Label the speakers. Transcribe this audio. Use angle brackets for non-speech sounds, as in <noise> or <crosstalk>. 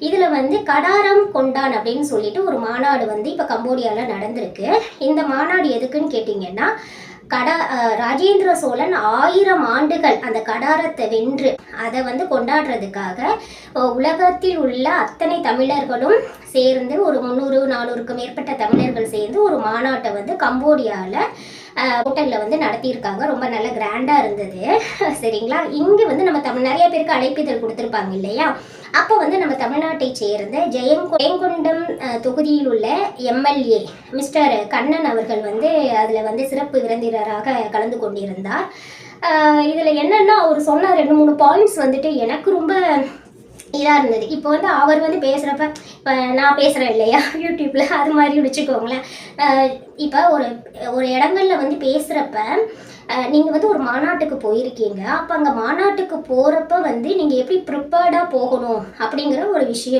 Speaker 1: இதில் வந்து கடாரம் கொண்டான் அப்படின்னு சொல்லிட்டு ஒரு மாநாடு வந்து இப்போ கம்போடியாவில் நடந்திருக்கு. இந்த மாநாடு எதுக்குன்னு கேட்டிங்கன்னா கடா ராஜேந்திர சோழன் ஆயிரம் ஆண்டுகள் அந்த கடாரத்தை வென்று அதை வந்து கொண்டாடுறதுக்காக உலகத்தில் உள்ள அத்தனை தமிழர்களும் சேர்ந்து ஒரு முந்நூறு நானூறுக்கு மேற்பட்ட தமிழர்கள் சேர்ந்து ஒரு மாநாட்டை வந்து கம்போடியாவில் ஹோட்டலில் வந்து நடத்தியிருக்காங்க. ரொம்ப நல்ல கிராண்டாக இருந்தது. <laughs> சரிங்களா? இங்கே வந்து நம்ம தமிழ் நிறைய பேருக்கு அழைப்பிதழ் கொடுத்துருப்பாங்க இல்லையா? அப்போ வந்து நம்ம தமிழ்நாட்டை சேர்ந்த ஜெயங்கொ ஜெயங்கொண்டம் தொகுதியில் உள்ள எம்எல்ஏ மிஸ்டர் கண்ணன் அவர்கள் வந்து அதில் வந்து சிறப்பு விருந்தினராக கலந்து கொண்டிருந்தார். இதில் என்னென்னா அவர் சொன்ன ரெண்டு மூணு பாயிண்ட்ஸ் வந்துட்டு எனக்கு ரொம்ப இதாக இருந்தது. இப்போ வந்து அவர் வந்து பேசுகிறப்ப இப்போ நான் பேசுகிறேன் இல்லையா? யூடியூப்பில் அது மாதிரி வச்சுக்கோங்களேன். இப்போ ஒரு ஒரு இடங்கள்ல வந்து பேசுகிறப்ப நீங்கள் வந்து ஒரு மாநாட்டுக்கு போயிருக்கீங்க. அப்போ அங்கே மாநாட்டுக்கு போகிறப்ப வந்து நீங்கள் எப்படி ப்ரிப்பேர்டாக போகணும் அப்படிங்கிற ஒரு விஷயம்